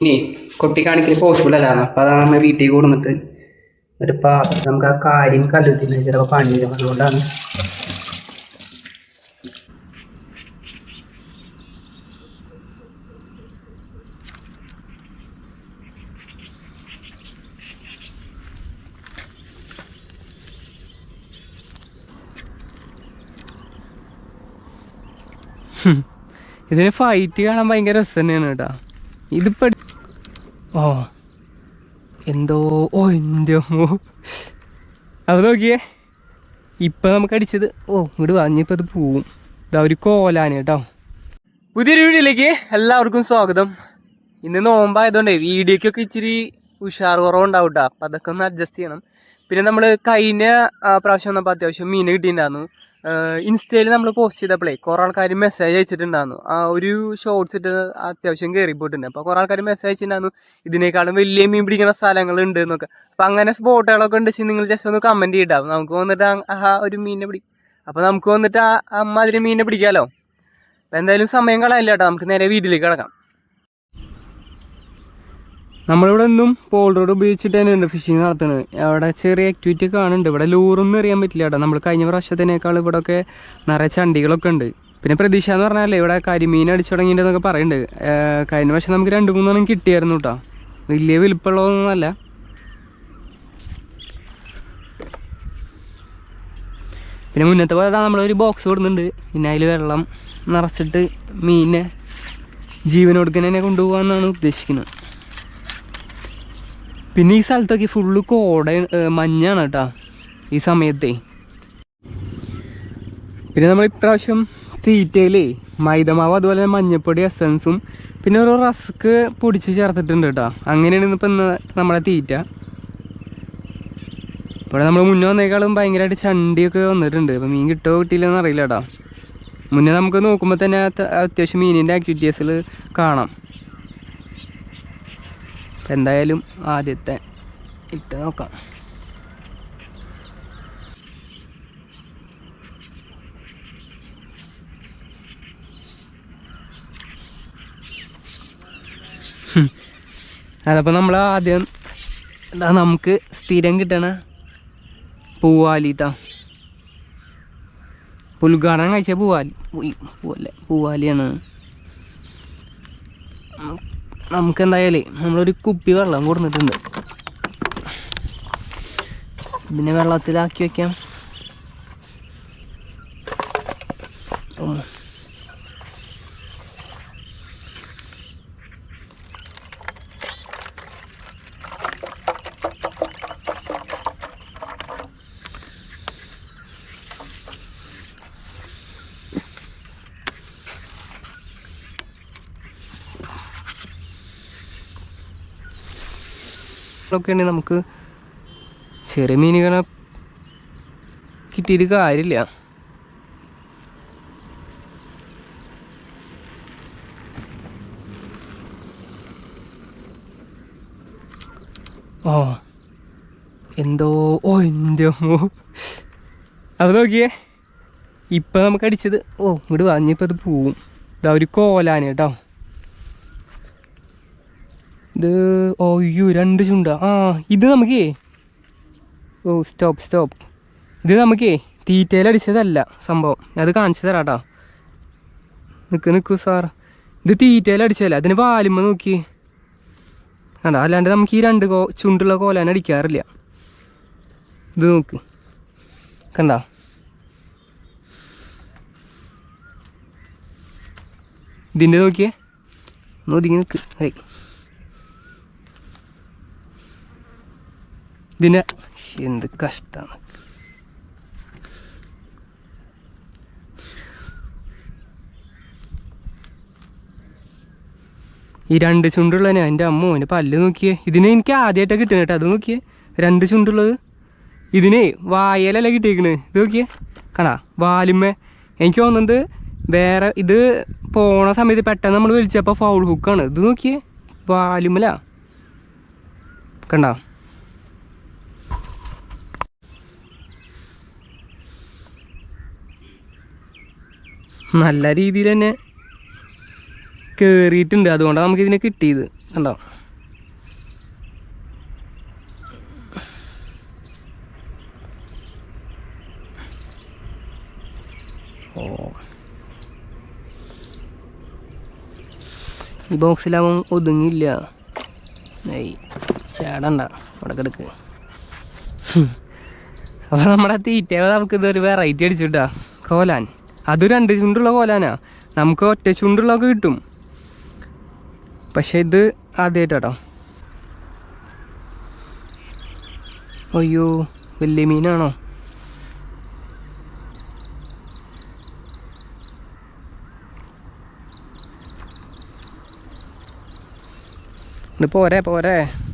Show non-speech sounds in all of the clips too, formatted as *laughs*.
ഇനി കൊട്ടി കാണിക്കൽ പോസിബിൾ അല്ലായിരുന്നു അപ്പൊ അതാണ് നമ്മൾ വീട്ടിൽ കൊടുന്നിട്ട് ഒരു പാത്രം നമുക്ക് ആ കാര്യം കല്ലുത്തില്ല ചിലപ്പോൾ പണി വരും അതുകൊണ്ടാണ് ഇതിന് ഫൈറ്റ് കാണാൻ ഭയങ്കര രസം തന്നെയാണ് കേട്ടോ. ഇതിപ്പോ ഓ എന്തോ ഓ എന്തോ അത് നോക്കിയേ. ഇപ്പം നമുക്ക് അടിച്ചത്. ഓ ഇങ്ങോട്ട് വാങ്ങിയപ്പോൾ അത് പോവും. ഇതാ ഒരു കോലാണ് കേട്ടോ. പുതിയൊരു വീഡിയോയിലേക്ക് എല്ലാവർക്കും സ്വാഗതം. ഇന്ന് നോമ്പായതുകൊണ്ടേ വീഡിയോക്കൊക്കെ ഇച്ചിരി ഉഷാർ കുറവുണ്ടാവും കേട്ടോ അപ്പം അതൊക്കെ ഒന്ന് അഡ്ജസ്റ്റ് ചെയ്യണം. പിന്നെ നമ്മൾ കഴിഞ്ഞ പ്രാവശ്യം വന്നപ്പോൾ അത്യാവശ്യം മീൻ കിട്ടിയിട്ടുണ്ടായിരുന്നു. ഇൻസ്റ്റയിൽ നമ്മൾ പോസ്റ്റ് ചെയ്തപ്പോഴേ കുറേ ആൾക്കാർ മെസ്സേജ് അയച്ചിട്ടുണ്ടായിരുന്നു ആ ഒരു ഷോർട്സ് ഇട്ട് അത്യാവശ്യം കയറി പോയിട്ടുണ്ട് അപ്പോൾ കുറേ ആൾക്കാർ മെസ്സേജ് അയച്ചിട്ടുണ്ടായിരുന്നു ഇതിനേക്കാളും വലിയ മീൻ പിടിക്കുന്ന സ്ഥലങ്ങളുണ്ട് എന്നൊക്കെ അപ്പം അങ്ങനെ സ്പോട്ടുകളൊക്കെ ഉണ്ട്. നിങ്ങൾ ജസ്റ്റ് ഒന്ന് കമന്റ് ചെയ്തിട്ടാവും നമുക്ക് വന്നിട്ട് ആ- ആ ഒരു മീനിനെ പിടി അപ്പോൾ നമുക്ക് വന്നിട്ട് ആ അമ്മാതിരി മീനിനെ പിടിക്കാമല്ലോ അപ്പം എന്തായാലും സമയം കളയല്ല കേട്ടോ നമുക്ക് നേരെ വീട്ടിലേക്ക് കിടക്കാം. നമ്മളിവിടെ ഒന്നും പോൾ റോഡ് ഉപയോഗിച്ചിട്ട് തന്നെയുണ്ട് ഫിഷിങ് നടത്തുന്നത്. അവിടെ ചെറിയ ആക്ടിവിറ്റി ഒക്കെ കാണുന്നുണ്ട്. ഇവിടെ ലൂറൊന്നും അറിയാൻ പറ്റില്ല കേട്ടോ. നമ്മൾ കഴിഞ്ഞ പ്രാവശ്യത്തിനേക്കാൾ ഇവിടെ ഒക്കെ നിറയെ ചണ്ടികളൊക്കെ ഉണ്ട്. പിന്നെ പ്രതീക്ഷ എന്ന് പറഞ്ഞാലേ ഇവിടെ കരിമീൻ അടിച്ചു തുടങ്ങിയിട്ടെന്നൊക്കെ പറയുന്നുണ്ട്. കഴിഞ്ഞ പ്രാവശ്യം നമുക്ക് രണ്ട് മൂന്നെണ്ണം കിട്ടിയായിരുന്നു കേട്ടോ. വലിയ വലിപ്പമുള്ളതൊന്നുമല്ല പിന്നെ മുന്നത്തെ പോലെ നമ്മളൊരു ബോക്സ് കൊടുക്കുന്നുണ്ട് പിന്നെ അതിൽ വെള്ളം നിറച്ചിട്ട് മീനിനെ ജീവനൊടുക്കുന്നതിനെ കൊണ്ടുപോകാമെന്നാണ് ഉദ്ദേശിക്കുന്നത്. പിന്നെ ഈ സ്ഥലത്തൊക്കെ ഫുള്ള് കോട മഞ്ഞാണ് കേട്ടോ ഈ സമയത്തേ. പിന്നെ നമ്മൾ ഇപ്രാവശ്യം തീറ്റയിലേ മൈദമാവ് അതുപോലെ തന്നെ മഞ്ഞപ്പൊടി എസൻസും പിന്നെ ഓരോ റസ്ക് പൊടിച്ച് ചേർത്തിട്ടുണ്ട് കേട്ടോ. അങ്ങനെയാണ് ഇപ്പം ഇന്ന് നമ്മുടെ തീറ്റ. ഇവിടെ നമ്മൾ മുന്നേ വന്നേക്കാളും ഭയങ്കരമായിട്ട് ചണ്ടിയൊക്കെ വന്നിട്ടുണ്ട്. അപ്പം മീൻ കിട്ടുമോ കിട്ടിയില്ലെന്ന് അറിയില്ല കേട്ടോ. മുന്നേ നമുക്ക് നോക്കുമ്പോൾ തന്നെ അത്യാവശ്യം മീനിന്റെ ആക്ടിവിറ്റീസിൽ കാണാം. എന്തായാലും ആദ്യത്തെ ഇട്ട് നോക്കാം. അതപ്പോൾ നമ്മൾ ആദ്യം എന്താ നമുക്ക് സ്ഥിരം കിട്ടണ പൂവാലിട്ടാ പുൽഘാടനം കഴിച്ച പൂവാലി പൂവല്ലേ പൂവാലിയാണ്. നമുക്ക് എന്തായാലേ നമ്മളൊരു കുപ്പി വെള്ളം കൊടുത്തിട്ടുണ്ട്. ഇതിനെ വെള്ളത്തിലാക്കി വെക്കാം. ഒക്കെ ഉണ്ടെങ്കിൽ നമുക്ക് ചെറിയ മീനുകളെ കിട്ടിയിട്ട് കാര്യമില്ല. ഓ എന്തോ ഓ എന്തോ അത് നോക്കിയേ ഇപ്പം നമുക്ക് അടിച്ചത്. ഓ ഇങ്ങോട്ട് വാങ്ങിയപ്പോൾ അത് പോവും. ഇതാ ഒരു കോലാന് കേട്ടോ. ഇത് ഓയ്യോ രണ്ട് ചുണ്ട. ആ ഇത് നമുക്കേ. ഓ സ്റ്റോപ്പ് സ്റ്റോപ്പ് ഇത് നമുക്കേ തീറ്റയിൽ അടിച്ചതല്ല സംഭവം. അത് കാണിച്ചു തരാം കേട്ടോ നിൽക്ക് നിൽക്കൂ സാർ. ഇത് തീറ്റയിൽ അടിച്ചതല്ല. അതിന് വാലുമ്മ നോക്കി. കണ്ട അല്ലാണ്ട് നമുക്ക് ഈ രണ്ട് കോ ചുണ്ടുള്ള കോലാൻ അടിക്കാറില്ല. ഇത് നോക്ക്. കണ്ട? ഇതിന്റെ നോക്കിയേ. ഒതുങ്ങി നിൽക്ക് ഹൈ ഇതിനെ എന്ത് കഷ്ടമാണ് ഈ രണ്ട് ചുണ്ടുള്ളതിനെ എന്റെ അമ്മ എന്റെ പല്ല് നോക്കിയേ. ഇതിനെ എനിക്ക് ആദ്യമായിട്ടാണ് കിട്ടുന്നത് കേട്ടോ അത് നോക്കിയേ. രണ്ട് ചുണ്ടുള്ളത്. ഇതിനെ വായലല്ല കിട്ടിയേക്കണ്. ഇത് നോക്കിയേ. കാണാ വാലുമ്മേ. എനിക്ക് തോന്നുന്നത് വേറെ ഇത് പോണ സമയത്ത് പെട്ടെന്ന് നമ്മൾ വലിച്ചപ്പോൾ ഫൗൾ ഹുക്കാണ് ഇത് നോക്കിയേ. വാലുമല കണ്ടോ? നല്ല രീതിയിൽ തന്നെ കേറിയിട്ടുണ്ട്. അതുകൊണ്ടാണ് നമുക്ക് ഇതിനെ കിട്ടിയത്. കണ്ടോ? ഈ ബോക്സിലാവും ഒതുങ്ങില്ല ഏയ് ചേടണ്ട. അവിടെ കിടക്ക് അപ്പോൾ നമ്മുടെ തീറ്റ നമുക്ക് ഇതൊരു വെറൈറ്റി അടിച്ചുട്ടാ കോലാൻ. അത് രണ്ട് ചുണ്ടുള്ള കോലാനാ. നമുക്ക് ഒറ്റ ചുണ്ടുള്ളതൊക്കെ കിട്ടും. പക്ഷെ ഇത് ആദ്യമായിട്ടോ അയ്യോ വലിയ മീനാണോ? ഇത് പോരെ പോരെ.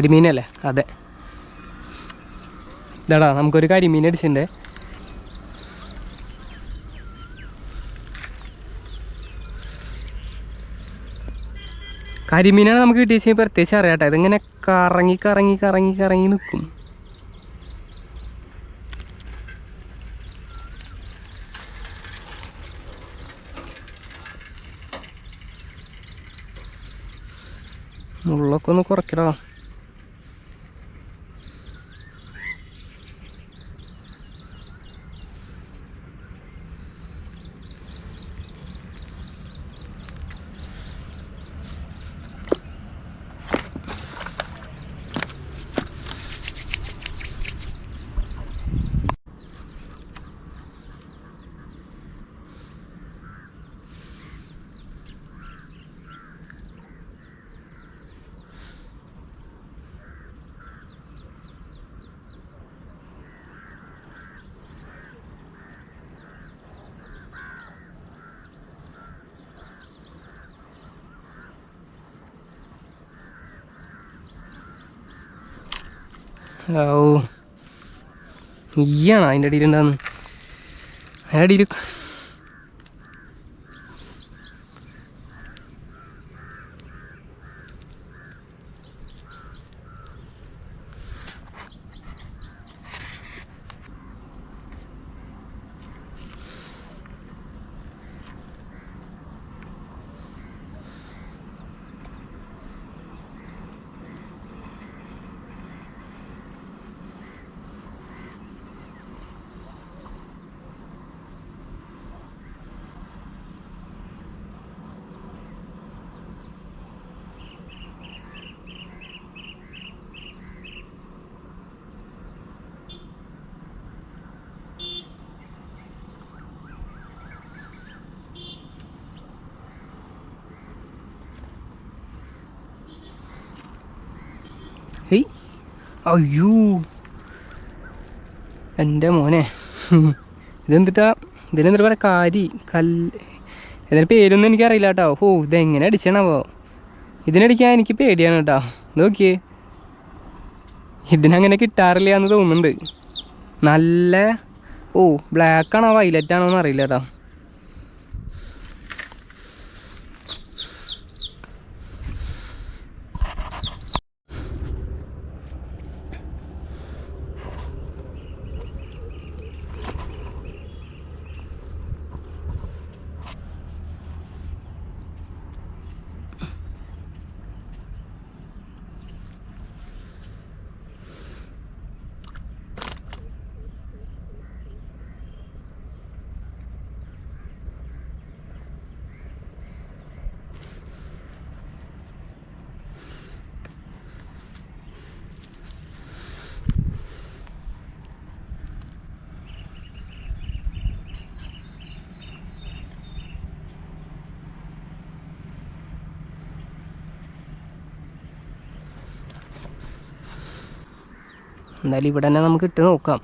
കരിമീനല്ലേ? അതെ. ഇതാടാ നമുക്കൊരു കരിമീൻ അടിച്ചിട്ടുണ്ട്. കരിമീനാണ് നമുക്ക് കിട്ടിയ പ്രത്യേകിച്ച് അറിയാട്ടെ ഇതിങ്ങനെ കറങ്ങി കറങ്ങി കറങ്ങി കറങ്ങി നിൽക്കും. മുള്ളൊക്കെ ഒന്ന് കുറയ്ക്കടാ. ഓ. ഈയാണ് അതിന്റെ അടിയിലുണ്ടാകുന്നത് അതിന്റെ അടിയിൽ ഹേയ്. അയ്യോ. എന്റെ മോനെ. *laughs* ഇതെന്തിട്ടാ? ഇതിനെന്തിട്ട് പറയാ കാരി കല്ല് ഇതിന്റെ പേരൊന്നും എനിക്കറിയില്ല കേട്ടോ ഓ ഇതെങ്ങനെ അടിച്ചണവോ? ഇതിനടിക്കാൻ എനിക്ക് പേടിയാണ് കേട്ടോ. നോക്കിയേ. ഇതിനങ്ങനെ കിട്ടാറില്ല എന്ന് തോന്നുന്നുണ്ട്. നല്ല ഓ ബ്ലാക്ക് ആണോ വൈലറ്റ് ആണോ എന്ന് അറിയില്ല കേട്ടോ. എന്തായാലും ഇവിടെ തന്നെ നമുക്ക് ഇട്ട് നോക്കാം.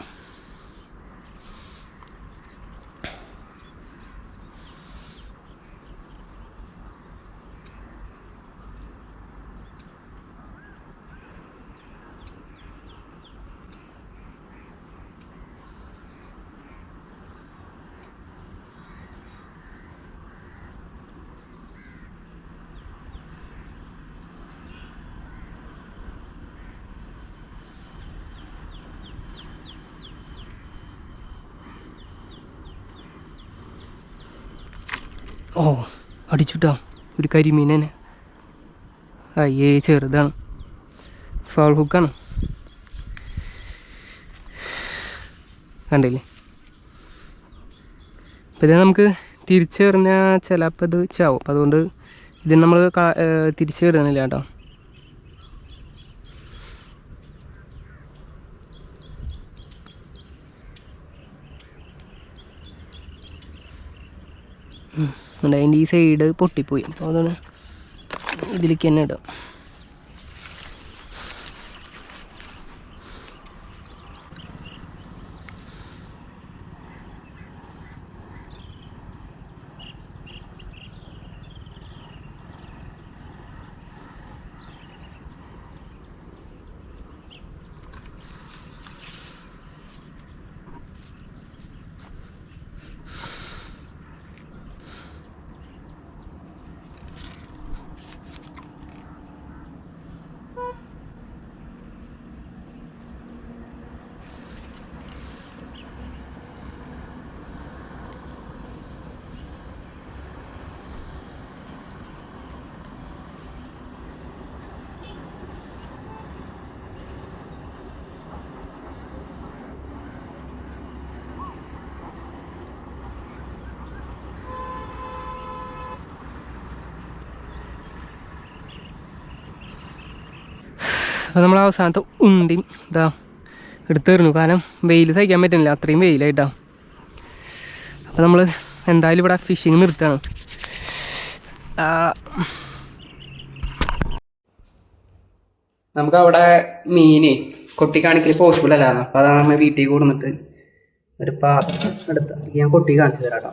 ഓ അടിച്ചുട്ടാ. ഒരു കരിമീനെ അയ്യേ ചെറുതാണ്. ഫൗൾ ഹുക്കാണ് കണ്ടില്ലേ? അപ്പം ഇത് നമുക്ക് തിരിച്ചു എറിഞ്ഞാൽ ചിലപ്പോൾ ഇത് ചാവും. അപ്പം അതുകൊണ്ട് ഇത് നമ്മൾ തിരിച്ചു കയറുന്നില്ല കേട്ടോ. ഉം. അതിന്റെ ഈ സൈഡ് പൊട്ടിപ്പോയി. അപ്പോൾ അതാണ് ഇതിലേക്ക് തന്നെ ഇടുക. അപ്പോൾ നമ്മൾ അവസാനത്തെ ഉണ്ടിയും ഇതാ തരുന്നു കാരണം വെയിൽ സഹിക്കാൻ പറ്റുന്നില്ല. അത്രയും വെയിലായിട്ടാ. അപ്പോൾ നമ്മൾ എന്തായാലും ഇവിടെ ഫിഷിങ് നിർത്തുകയാണ് നമുക്ക് അവിടെ മീന് കൊട്ടി കാണിക്കൽ പോസിബിൾ അല്ലായിരുന്നു. അപ്പോൾ അതാണ് നമ്മൾ വീട്ടിൽ കൊടുന്നിട്ട് ഒരു പാത്രം എടുത്ത് ഞാൻ കൊട്ടി കാണിച്ചു തരാം കേട്ടോ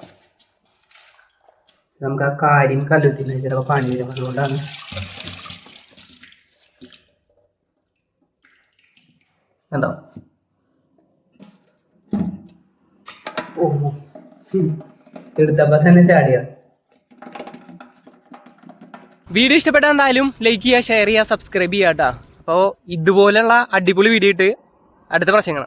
നമുക്ക് ആ കാര്യം കല്ലുത്തിന് ചിലപ്പോൾ പണി വരും അതുകൊണ്ടാണ് ഓ ഉം. എടുത്തപ്പോ തന്നെ ചാടിയ വീഡിയോ ഇഷ്ടപ്പെട്ട എന്തായാലും ലൈക്ക് ചെയ്യുക ഷെയർ ചെയ്യുക സബ്സ്ക്രൈബ് ചെയ്യുക കേട്ടോ. അപ്പോൾ ഇതുപോലെയുള്ള അടിപൊളി വീഡിയോ ഇട്ട് അടുത്ത പ്രശ്നങ്ങൾ